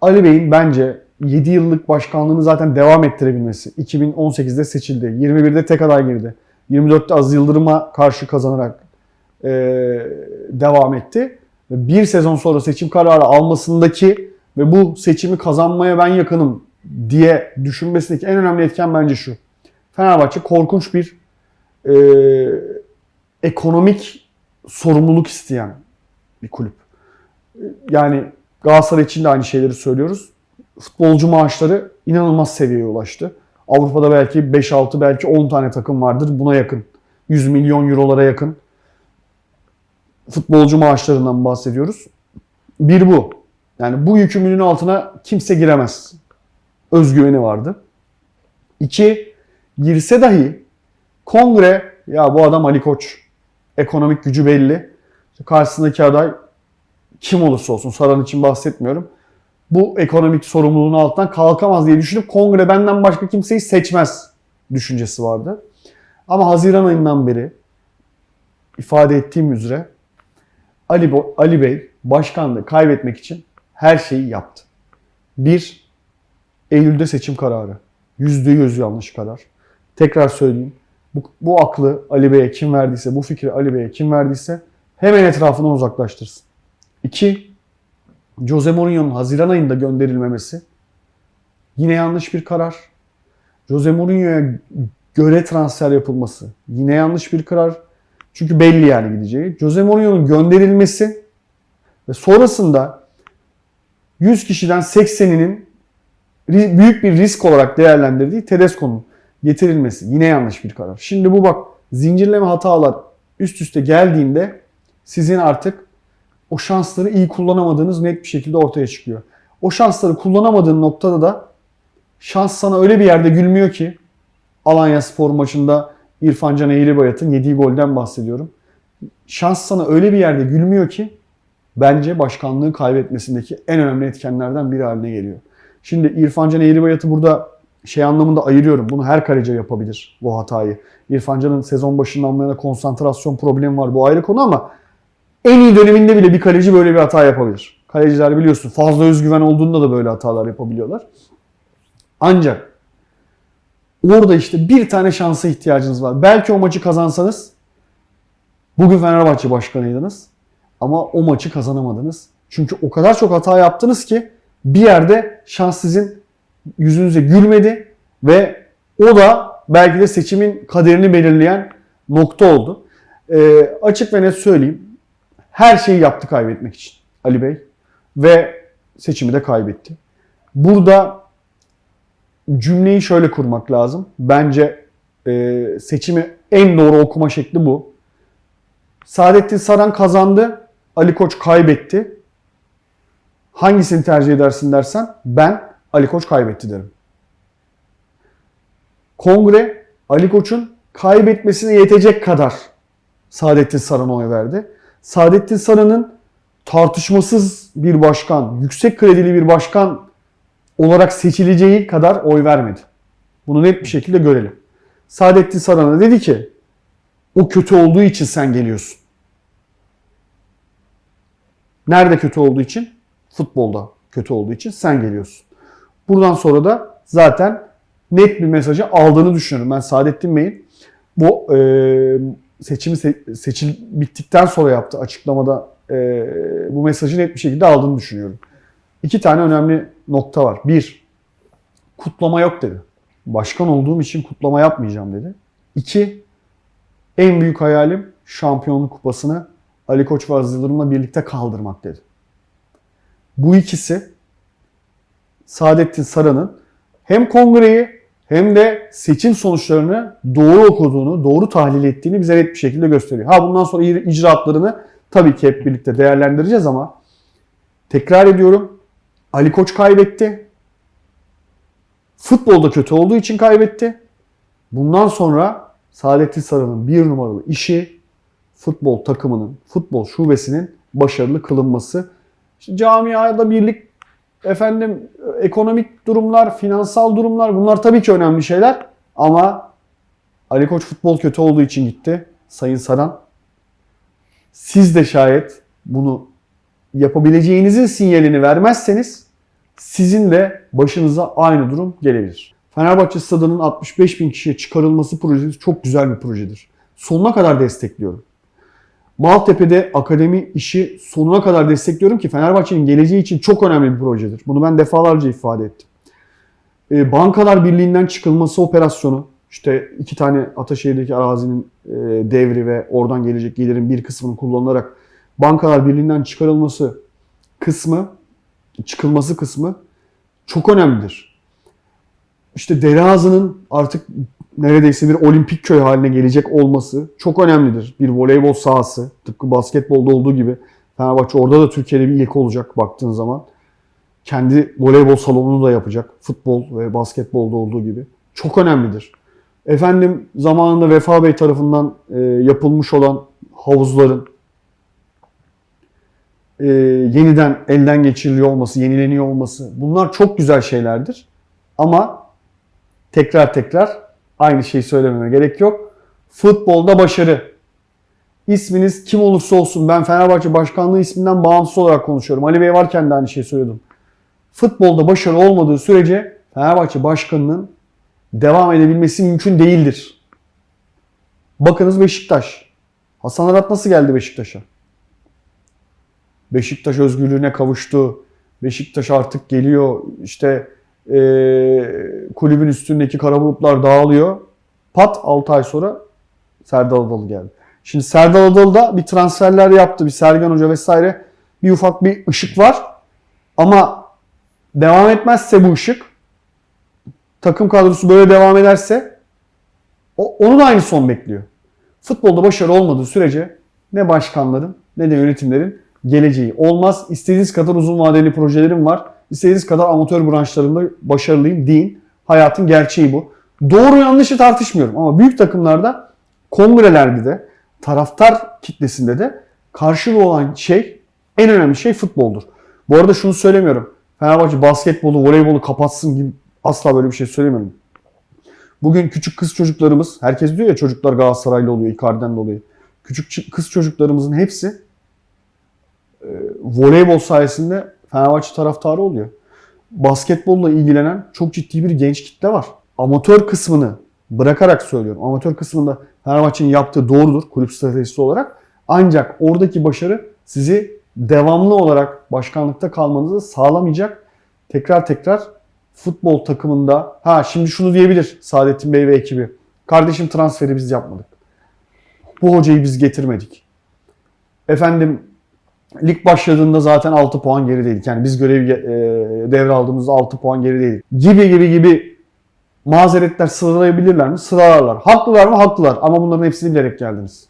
Ali Bey'in bence 7 yıllık başkanlığını zaten devam ettirebilmesi. 2018'de seçildi. 21'de tek aday girdi. 24'te Aziz Yıldırım'a karşı kazanarak e, devam etti. Bir sezon sonra seçim kararı almasındaki ve bu seçimi kazanmaya ben yakınım diye düşünmesindeki en önemli etken bence şu. Fenerbahçe korkunç bir e, ekonomik sorumluluk isteyen bir kulüp. Yani Galatasaray için de aynı şeyleri söylüyoruz. Futbolcu maaşları inanılmaz seviyeye ulaştı. Avrupa'da belki 5-6 belki 10 tane takım vardır buna yakın. 100 milyon eurolara yakın futbolcu maaşlarından bahsediyoruz. Bir bu. Yani bu yükümlülüğün altına kimse giremez. Özgüveni vardı. İki, girse dahi kongre ya bu adam Ali Koç. Ekonomik gücü belli. Karşısındaki aday kim olursa olsun Saran için bahsetmiyorum. Bu ekonomik sorumluluğun altından kalkamaz diye düşünüp kongre benden başka kimseyi seçmez düşüncesi vardı. Ama Haziran ayından beri ifade ettiğim üzere Ali, Bo- Ali Bey başkanlığı kaybetmek için her şeyi yaptı. Bir, Eylül'de seçim kararı. Yüzde yüz yanlış karar. Tekrar söyleyeyim. Bu, bu aklı Ali Bey'e kim verdiyse, bu fikri Ali Bey'e kim verdiyse hemen etrafından uzaklaştırsın. İki, Jose Mourinho'nun Haziran ayında gönderilmemesi yine yanlış bir karar. Jose Mourinho'ya göre transfer yapılması yine yanlış bir karar. Çünkü belli yani gideceği. Jose Mourinho'nun gönderilmesi ve sonrasında 100 kişiden 80'inin ri- büyük bir risk olarak değerlendirdiği Tedesco'nun getirilmesi yine yanlış bir karar. Şimdi bu bak zincirleme hatalar üst üste geldiğinde sizin artık o şansları iyi kullanamadığınız net bir şekilde ortaya çıkıyor. O şansları kullanamadığın noktada da şans sana öyle bir yerde gülmüyor ki Alanya Spor maçında İrfan Can Eğribayat'ın yediği golden bahsediyorum. Şans sana öyle bir yerde gülmüyor ki bence başkanlığı kaybetmesindeki en önemli etkenlerden biri haline geliyor. Şimdi İrfan Can Eğribayat'ı burada şey anlamında ayırıyorum. Bunu her kaleci yapabilir bu hatayı. İrfan Can'ın sezon başından bu konsantrasyon problemi var. Bu ayrı konu ama en iyi döneminde bile bir kaleci böyle bir hata yapabilir. Kaleciler biliyorsun fazla özgüven olduğunda da böyle hatalar yapabiliyorlar. Ancak orada işte bir tane şansa ihtiyacınız var. Belki o maçı kazansanız bugün Fenerbahçe başkanıydınız ama o maçı kazanamadınız. Çünkü o kadar çok hata yaptınız ki bir yerde şans sizin yüzünüze gülmedi ve o da belki de seçimin kaderini belirleyen nokta oldu. Ee, açık ve net söyleyeyim. Her şeyi yaptı kaybetmek için Ali Bey ve seçimi de kaybetti. Burada cümleyi şöyle kurmak lazım. Bence e, seçimi en doğru okuma şekli bu. Saadettin Saran kazandı, Ali Koç kaybetti. Hangisini tercih edersin dersen ben Ali Koç kaybetti derim. Kongre Ali Koç'un kaybetmesine yetecek kadar Saadettin Saran'a oy verdi. Saadettin Saran'ın tartışmasız bir başkan, yüksek kredili bir başkan olarak seçileceği kadar oy vermedi. Bunu net bir şekilde görelim. Saadettin Saran'a dedi ki o kötü olduğu için sen geliyorsun. Nerede kötü olduğu için? Futbolda kötü olduğu için sen geliyorsun. Buradan sonra da zaten net bir mesajı aldığını düşünüyorum. Ben Saadettin Bey'in bu e, seçimi se- seçil bittikten sonra yaptığı açıklamada e, bu mesajı net bir şekilde aldığını düşünüyorum. İki tane önemli nokta var. Bir, kutlama yok dedi. Başkan olduğum için kutlama yapmayacağım dedi. İki, en büyük hayalim şampiyonluk kupasını Ali Koç ve Yıldırım'la birlikte kaldırmak dedi. Bu ikisi Saadettin Saran'ın hem kongreyi hem de seçim sonuçlarını doğru okuduğunu, doğru tahlil ettiğini bize net bir şekilde gösteriyor. Ha bundan sonra icraatlarını tabii ki hep birlikte değerlendireceğiz ama tekrar ediyorum Ali Koç kaybetti. Futbolda kötü olduğu için kaybetti. Bundan sonra Saadettin Saran'ın bir numaralı işi futbol takımının, futbol şubesinin başarılı kılınması. İşte camiada birlik, efendim ekonomik durumlar, finansal durumlar bunlar tabii ki önemli şeyler. Ama Ali Koç futbol kötü olduğu için gitti. Sayın Saran. Siz de şayet bunu yapabileceğinizin sinyalini vermezseniz sizin de başınıza aynı durum gelebilir. Fenerbahçe stadının 65 bin kişiye çıkarılması projesi çok güzel bir projedir. Sonuna kadar destekliyorum. Maltepe'de akademi işi sonuna kadar destekliyorum ki Fenerbahçe'nin geleceği için çok önemli bir projedir. Bunu ben defalarca ifade ettim. Ee, Bankalar Birliği'nden çıkılması operasyonu, işte iki tane Ataşehir'deki arazinin e, devri ve oradan gelecek gelirin bir kısmının kullanılarak Bankalar Birliği'nden çıkarılması kısmı, çıkılması kısmı çok önemlidir. İşte Dereazı'nın artık neredeyse bir olimpik köy haline gelecek olması çok önemlidir. Bir voleybol sahası, tıpkı basketbolda olduğu gibi. Fenerbahçe orada da Türkiye'de bir ilk olacak baktığın zaman. Kendi voleybol salonunu da yapacak. Futbol ve basketbolda olduğu gibi. Çok önemlidir. Efendim zamanında Vefa Bey tarafından e, yapılmış olan havuzların e, yeniden elden geçiriliyor olması, yenileniyor olması bunlar çok güzel şeylerdir. Ama tekrar tekrar aynı şeyi söylememe gerek yok. Futbolda başarı. İsminiz kim olursa olsun ben Fenerbahçe başkanlığı isminden bağımsız olarak konuşuyorum. Ali Bey varken de aynı şeyi söylüyordum. Futbolda başarı olmadığı sürece Fenerbahçe başkanının devam edebilmesi mümkün değildir. Bakınız Beşiktaş. Hasan Arat nasıl geldi Beşiktaş'a? Beşiktaş özgürlüğüne kavuştu. Beşiktaş artık geliyor. İşte eee, kulübün üstündeki kara bulutlar dağılıyor. Pat 6 ay sonra Serdal Adalı geldi. Şimdi Serdal Adalı da bir transferler yaptı. Bir Sergen Hoca vesaire. Bir ufak bir ışık var. Ama devam etmezse bu ışık takım kadrosu böyle devam ederse o, onu da aynı son bekliyor. Futbolda başarı olmadığı sürece ne başkanların ne de yönetimlerin geleceği olmaz. İstediğiniz kadar uzun vadeli projelerim var. İstediğiniz kadar amatör branşlarında başarılıyım deyin. Hayatın gerçeği bu. Doğru yanlışı tartışmıyorum ama büyük takımlarda kongrelerde de taraftar kitlesinde de karşılığı olan şey en önemli şey futboldur. Bu arada şunu söylemiyorum. Fenerbahçe basketbolu, voleybolu kapatsın gibi asla böyle bir şey söylemiyorum. Bugün küçük kız çocuklarımız, herkes diyor ya çocuklar Galatasaraylı oluyor Icardi'den dolayı. Küçük kız çocuklarımızın hepsi e, voleybol sayesinde Fenerbahçe taraftarı oluyor. Basketbolla ilgilenen çok ciddi bir genç kitle var. Amatör kısmını bırakarak söylüyorum. Amatör kısmında Fenerbahçe'nin yaptığı doğrudur kulüp stratejisi olarak. Ancak oradaki başarı sizi devamlı olarak başkanlıkta kalmanızı sağlamayacak. Tekrar tekrar futbol takımında ha şimdi şunu diyebilir Saadettin Bey ve ekibi. Kardeşim transferi biz yapmadık. Bu hocayı biz getirmedik. Efendim lig başladığında zaten 6 puan gerideydik. Yani biz görevi e, devraldığımızda 6 puan gerideydik. Gibi gibi gibi mazeretler sıralayabilirler mi? Sıralarlar. Haklılar mı? Haklılar. Ama bunların hepsini bilerek geldiniz.